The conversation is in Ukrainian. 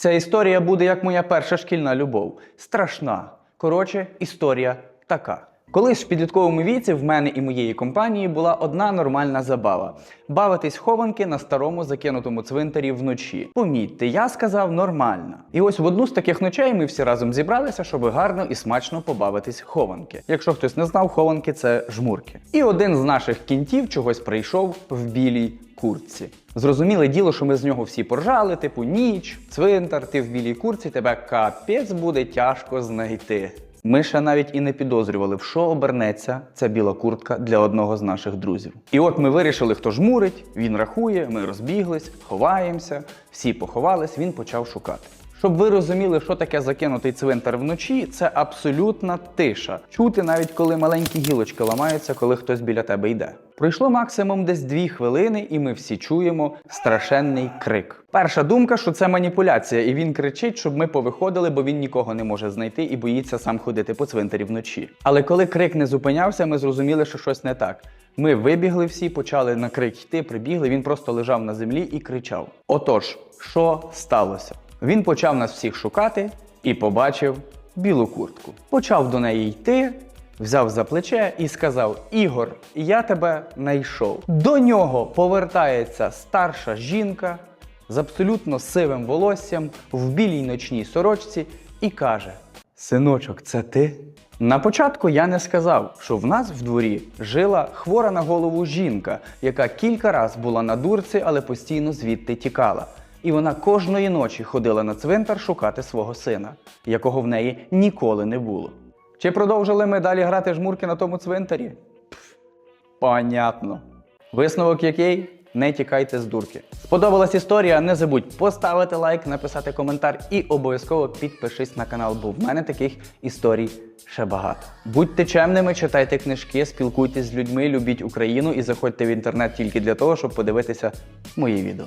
Ця історія буде як моя перша шкільна любов. Страшна. Коротше, історія така. Колись в підлітковому віці в мене і моєї компанії була одна нормальна забава бавитись хованки на старому закинутому цвинтарі вночі. Помітьте, я сказав нормальна. І ось в одну з таких ночей ми всі разом зібралися, щоб гарно і смачно побавитись хованки. Якщо хтось не знав, хованки це жмурки. І один з наших кінтів чогось прийшов в білій куртці. Зрозуміле діло, що ми з нього всі поржали, типу ніч, цвинтар, ти в білій куртці, тебе капець буде тяжко знайти. Ми ще навіть і не підозрювали, в що обернеться ця біла куртка для одного з наших друзів. І от ми вирішили, хто жмурить, він рахує, ми розбіглись, ховаємося, всі поховались, він почав шукати. Щоб ви розуміли, що таке закинутий цвинтар вночі, це абсолютна тиша. Чути навіть коли маленькі гілочки ламаються, коли хтось біля тебе йде. Пройшло максимум десь дві хвилини, і ми всі чуємо страшенний крик. Перша думка, що це маніпуляція, і він кричить, щоб ми повиходили, бо він нікого не може знайти і боїться сам ходити по цвинтарі вночі. Але коли крик не зупинявся, ми зрозуміли, що щось не так. Ми вибігли всі, почали на крик йти, прибігли. Він просто лежав на землі і кричав: Отож, що сталося? Він почав нас всіх шукати і побачив білу куртку. Почав до неї йти, взяв за плече і сказав: Ігор, я тебе знайшов. До нього повертається старша жінка з абсолютно сивим волоссям в білій ночній сорочці і каже: Синочок, це ти? На початку я не сказав, що в нас в дворі жила хвора на голову жінка, яка кілька раз була на дурці, але постійно звідти тікала. І вона кожної ночі ходила на цвинтар шукати свого сина, якого в неї ніколи не було. Чи продовжили ми далі грати жмурки на тому цвинтарі? Пф, понятно. Висновок який? Не тікайте з дурки. Сподобалась історія? Не забудь поставити лайк, написати коментар і обов'язково підпишись на канал, бо в мене таких історій ще багато. Будьте чемними, читайте книжки, спілкуйтесь з людьми, любіть Україну і заходьте в інтернет тільки для того, щоб подивитися мої відео.